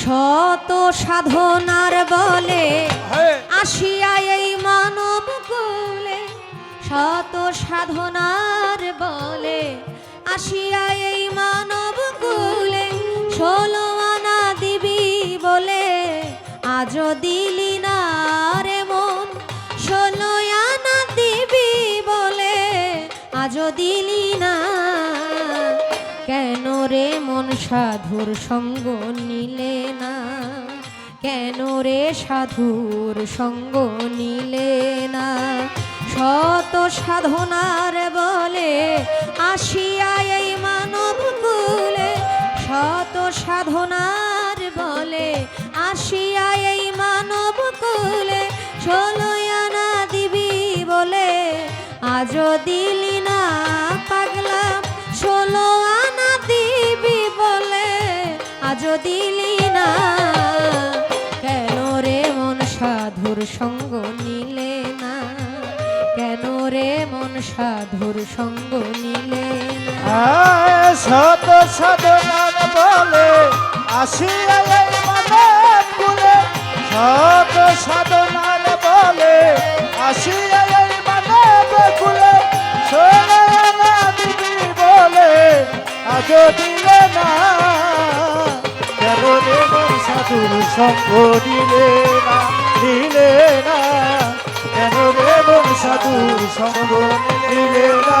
শত সাধনার বলে হ্যাঁ। আসিয়া এই মানব কুলে। শত সাধনার বলে আসিয়া এই মানব কুলে। ষোলো আনা দিবি বলে আজও দিলি না রে মন। ষোলো আনা দিবি বলে আজ দিলি কেন রে মন সাধুর সঙ্গ নিলে না? কেন রে সাধুর সঙ্গ নিলে না? শত সাধনার বলে আসিয়া এই মানব কুলে। শত সাধনার বলে আসিয়া এই মানব কুলে। ষোলো আনা দিবি বলে, আজও দিলি দিলি না। কেন রে মন সাধুর সঙ্গ নিলে না? কেন রে মন সাধুর সঙ্গ নিলে শত সাধনার বলে আসিয়া কুলে। শত সাধনার বলে আসিয়া বলে আজ দিলে না। মন সাধুর সঙ্গ দিলে না দিলে না। কেন রে মন সাধুর সঙ্গ দিলে না?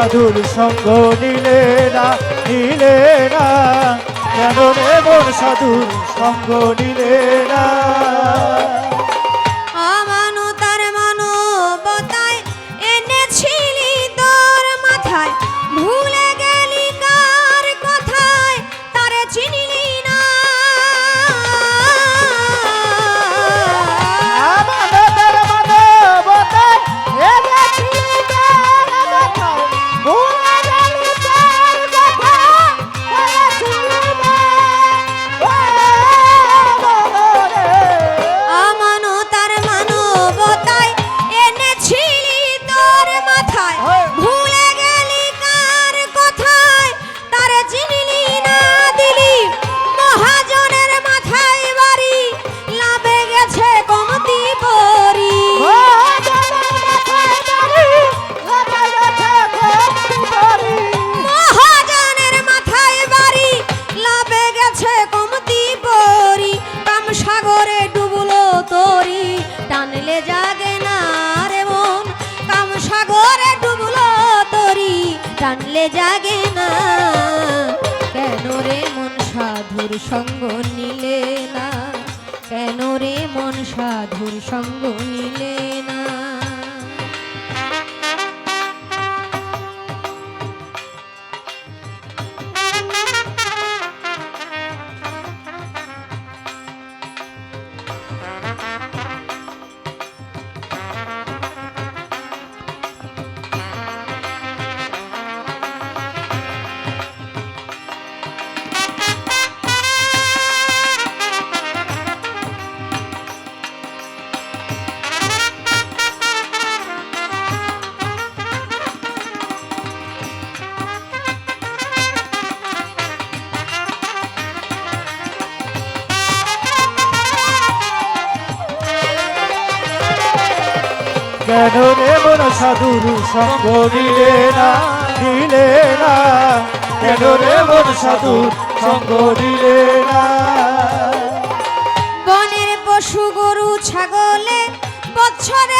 সাধুর সঙ্গ নিলে না নিলে না। কেন মোর সাধুর সঙ্গ নিলে না? টানলে জাগে না। কেন রে মন সাধুর সঙ্গ নিলে না? কেন রে মন সাধুর সঙ্গ নিলে সাধুর সঙ্গ দিলে না দিলে না। কেন রে মন সাধু সঙ্গ দিলে না? বনের পশু গরু, ছাগলে বছরে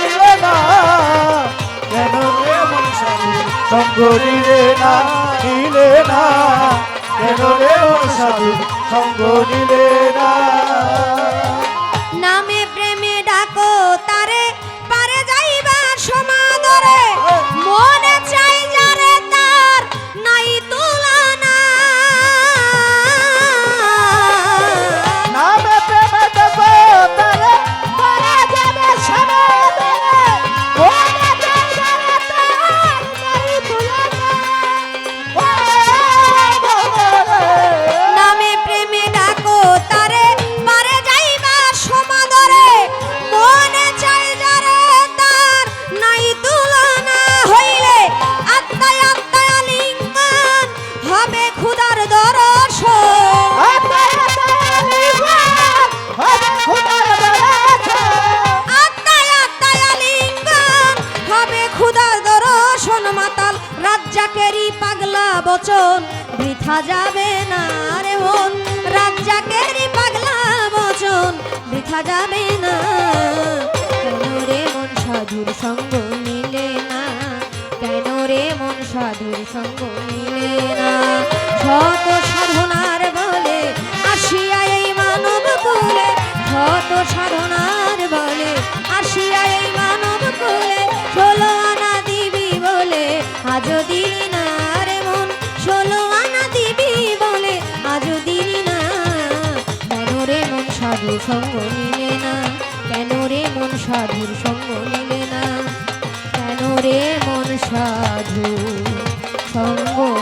সঙ্গ নিলে না নিলে না। কেন রে সাধু সঙ্গ নিলে না। বচন বৃথা যাবে না রে মন। রাজ্জাকের পাগলা বচন বৃথা যাবে না। রে সাধুর সঙ্গ সঙ্গ নিলে না? কেন রে মন সাধুর সঙ্গ নিলে না? কেন রে মন সাধু সঙ্গ